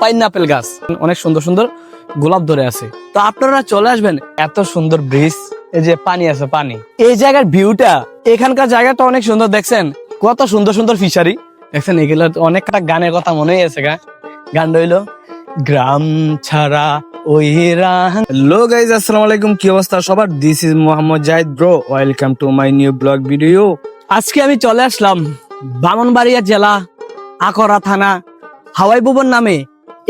Pineapple গাছ। অনেক সুন্দর সুন্দর গোলাপ ধরে আছে। তো আপনারা চলে আসবেন, এত সুন্দর ব্রিজ এই যে পানি আছে, পানি। এই জায়গার ভিউটা এখানকার জায়গাটা অনেক সুন্দর, দেখছেন? কত সুন্দর সুন্দর ফিশারি দেখছেন, এগুলো অনেকটা গানের কথা মনে আছে, গা। গান রইল, গ্রাম ছাড়া ওই গাইজ আলাইকুম, কি অবস্থা? সবার Mohammad bro welcome to my new আজকে আমি চলে আসলাম, বামনবাড়িয়া জেলা, আকরা থানা, হাওয়াই ভবন নামে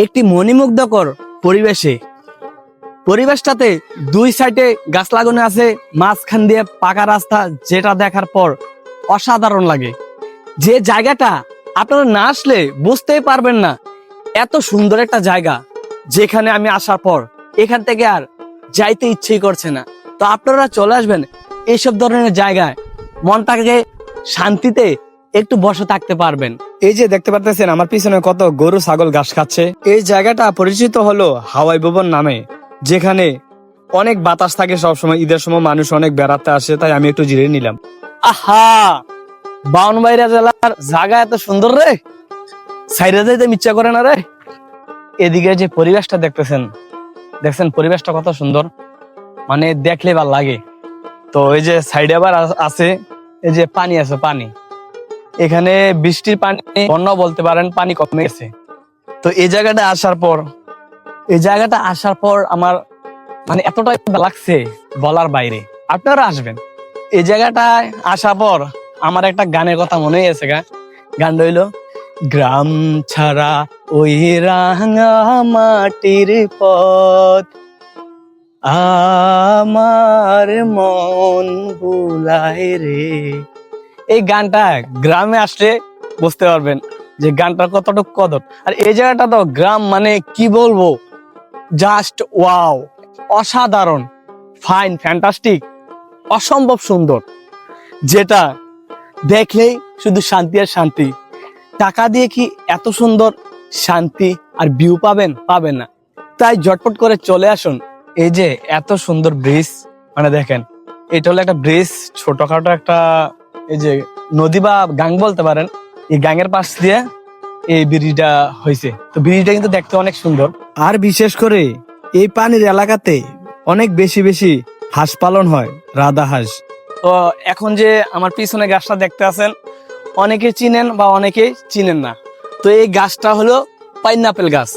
একটি মণিমুগ্ধকর পরিবেশে। পরিবেশটাতে দুই সাইডে গাছ লাগানো আছে, মাঝখান দিয়ে পাকা রাস্তা যেটা দেখার পর অসাধারণ লাগে। যে জায়গাটা আপনারা না আসলে বুঝতেই পারবেন না, এত সুন্দর একটা জায়গা যেখানে আমি আসার পর এখান থেকে আর যাইতে ইচ্ছেই করছে না। তো আপনারা চলে আসবেন এইসব ধরনের জায়গায়। মনটাকে শান্তিতে একটু বসে থাকতে পারবেন। এই যে দেখতে পাচ্ছেন আমার পিছনে কত গরু ছাগল ঘাস খাচ্ছে। এই জায়গাটা পরিচিত হলো হাওয়াই ভবন নামে, যেখানে অনেক বাতাস থাকে সবসময়। ঈদের সময় মানুষ অনেক বেড়াতে আসে, তাই আমি একটু জিরে নিলাম। আহা! বাউনবাইরা জেলার জায়গা এত সুন্দর রে! সাইডে যাইতে ইচ্ছা করে না রে! এদিকে যে পরিবেশটা দেখতেছেন, দেখছেন পরিবেশটা কত সুন্দর। মানে দেখলে ভালো লাগে। তো এই যে সাইডে আবার আছে, এই যে পানি আছে, পানি। এখানে বৃষ্টির পানি, বন্যা বলতে পারেন, পানি কমে গেছে। তো এই জায়গাটা আসার পর, এই জায়গাটা আসার পর আমার মানে এতটাই লাগছে বলার বাইরে। আপনারা আসবেন। এই জায়গাটায় আসার পর আমার একটা গানের কথা মনে হয়েছে গা। গান রইল, গ্রাম ছাড়া ওই রাঙা মাটির পথ, আমার মন বুলায় রে। এই গানটা গ্রামে আসলে বুঝতে পারবেন যে গানটা কতটুকু কদর। আর এই জায়গাটা তো গ্রাম মানে কি বলব? জাস্ট ওয়াও অসাধারণ ফাইন ফ্যান্টাস্টিক অসম্ভব সুন্দর। যেটা দেখলেই শুধু শান্তি আর শান্তি। টাকা দিয়ে কি এত সুন্দর শান্তি আর ভিউ পাবেন? পাবেন না। তাই ঝটপট করে চলে আসুন। এই যে এত সুন্দর ব্রিজ মানে দেখেন, এটা হলো একটা ব্রিজ ছোটখাটো একটা এই যে নদী বা গাং বলতে পারেন এই গাঙের পাশ দিয়ে এই ব্রিজটা হয়েছে। তো ব্রিজটা কিন্তু দেখতে অনেক সুন্দর। আর বিশেষ করে এই পানির এলাকাতে অনেক বেশি বেশি হাঁস পালন হয় রাধা হাঁস। তো এখন যে আমার পিছনে গাছটা দেখতে আছেন অনেকে চিনেন বা অনেকে চিনেন না। তো এই গাছটা হলো পাইনাপেল গাছ।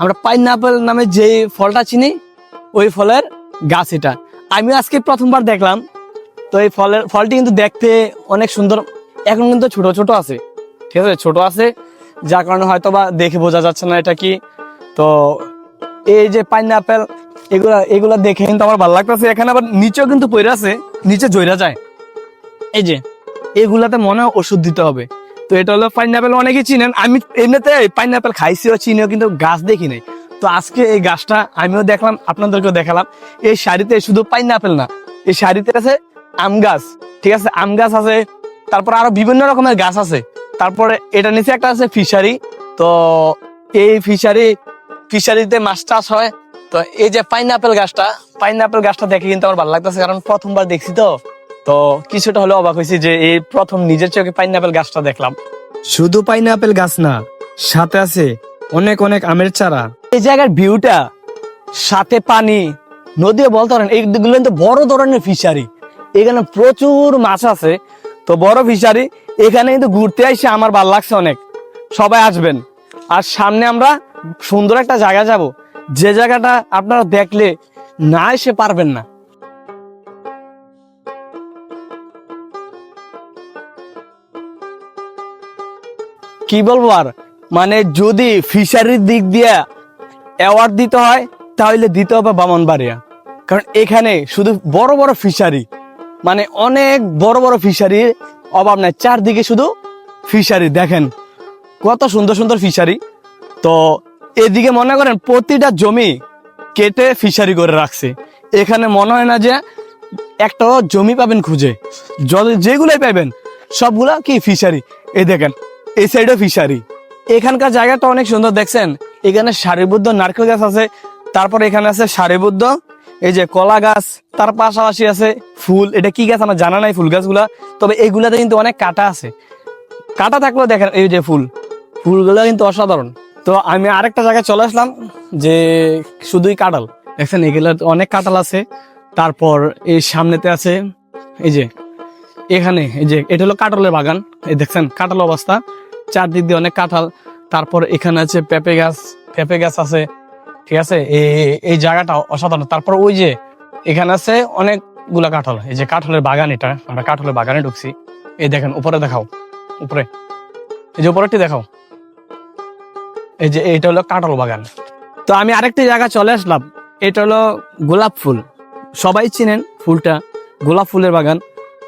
আমরা পাইনাপেল নামে যে ফলটা চিনি ওই ফলের গাছ এটা। আমি আজকে প্রথমবার দেখলাম তো এই ফলের, ফলটি কিন্তু দেখতে অনেক সুন্দর। এখন কিন্তু ছোট ছোট আছে। ঠিক আছে, ছোট আছে। যার কারণে হয়তো বা দেখে বোঝা যাচ্ছে না এটা কি। তো এই যে পাইনাপেল এগুলা এগুলা দেখে কিন্তু আমার ভালো লাগতেছে। এখানে আবার নিচেও কিন্তু পড়ে আছে, নিচে জয়রা যায়। এই যে, এগুলাতে মনে হয় ওষুধ দিতে হবে। তো এটা হলো পাইনাপেল অনেকেই চিনেন। আমি এমনিতে পাইনাপেল খাইছিও, চিনিও, কিন্তু গাছ দেখি নাই। তো আজকে এই গাছটা আমিও দেখলাম, আপনাদেরকেও দেখালাম। এই শাড়িতে শুধু পাইনাপেল না, এই শাড়িতে আছে আম গাছ ঠিক আছে? আম গাছ আছে তারপর আরও বিভিন্ন রকমের গাছ আছে। তারপরে এটা নিচে একটা আছে ফিশারি। তো এই ফিশারি ফিশারিতে মাছ চাষ হয়। তো এই যে পাইনাপেল গাছটা পাইনাপেল গাছটা দেখে কিন্তু আমার ভালো লাগতেছে কারণ প্রথমবার দেখছি তো। তো কিছুটা হলে অবাক হয়েছি যে এই প্রথম নিজের চোখে পাইনাপেল গাছটা দেখলাম। শুধু পাইনাপেল গাছ না সাথে আছে অনেক অনেক আমের চারা। এই জায়গার ভিউটা সাথে পানি নদীও বলতে পারেন এইগুলো কিন্তু বড় ধরনের ফিশারি। এখানে প্রচুর মাছ আছে। তো বড় ফিশারি, এখানে কিন্তু ঘুরতে আসে আমার ভালো লাগছে অনেক। সবাই আসবেন। আর সামনে আমরা সুন্দর একটা জায়গা যাব। যে জায়গাটা আপনারা দেখলে না এসে পারবেন না। কি বলব আর? মানে যদি ফিশারির দিক দিয়ে অ্যাওয়ার্ড দিতে হয়, তাহলে দিতে হবে বামনবাড়িয়া। কারণ এখানে শুধু বড় বড় ফিশারি। মানে অনেক বড় বড় ফিশারি অভাব নাই। চারদিকে শুধু ফিশারি দেখেন। কত সুন্দর সুন্দর ফিশারি তো এদিকে মনে করেন প্রতিটা জমি কেটে ফিশারি করে রাখছে। এখানে মনে হয় না যে একটাও জমি পাবেন খুঁজে। যেগুলোই পাবেন সবগুলা কি ফিশারি এই দেখেন, এই সাইডে ফিশারি এখানকার জায়গাটা অনেক সুন্দর, দেখছেন? এখানে সারিবদ্ধ নারকেল গাছ আছে, তারপর এখানে আছে সারিবদ্ধ এই যে কলা গাছ, তার পাশাপাশি আছে ফুল। এটা কি গাছ? আমার জানা নাই ফুল গাছগুলা। তবে এইগুলাতে কিন্তু অনেক কাটা আছে। কাটা থাকলেও দেখেন এই যে ফুল। ফুলগুলো কিন্তু অসাধারণ। তো আমি আরেকটা জায়গায় চলে আসলাম যে শুধুই কাঁঠাল। দেখছেন, এগুলো অনেক কাঁঠাল আছে। তারপর এই সামনেতে আছে এই যে, এখানে এই যে, এটা হলো কাঁঠালের বাগান। এই দেখছেন, কাঁঠাল অবস্থা। চারদিক দিয়ে অনেক কাঁঠাল। তারপর এখানে আছে পেঁপে গাছ। পেঁপে গাছ আছে। ঠিক আছে? এই জায়গাটা অসাধারণ। তারপর ওই যে এখানে আছে অনেকগুলা কাঁঠাল। এই যে কাঁঠালের বাগান এটা, আমরা কাঁঠালের বাগানে ঢুকছি। এই দেখেন, উপরে দেখাও, উপরে। এই যে উপরেরটি দেখাও। এই যে এইটা হলো কাঁঠাল বাগান। তো আমি আরেকটি জায়গা চলে আসলাম। এটা হলো গোলাপ ফুল। সবাই চিনেন ফুলটা, গোলাপ ফুলের বাগান।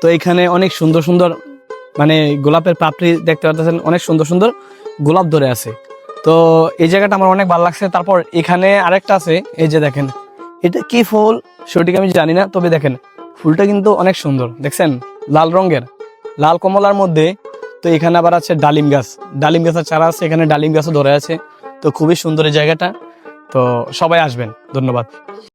তো এখানে অনেক সুন্দর সুন্দর মানে গোলাপের পাপড়ি দেখতে পাচ্ছেন অনেক সুন্দর সুন্দর গোলাপ ধরে আছে। তো এই জায়গাটা আমার অনেক ভালো লাগছে। তারপর এখানে আরেকটা আছে, এই যে দেখেন, এটা কি ফুল সেটিকে আমি জানি না, তবে দেখেন, ফুলটা কিন্তু অনেক সুন্দর, দেখছেন? লাল রঙের, লাল কমলার মধ্যে, তো এখানে আবার আছে ডালিম গাছ। ডালিম গাছের চারা আছে, এখানে ডালিম গাছও ধরে আছে, তো খুবই সুন্দর এই জায়গাটা। তো সবাই আসবেন, ধন্যবাদ।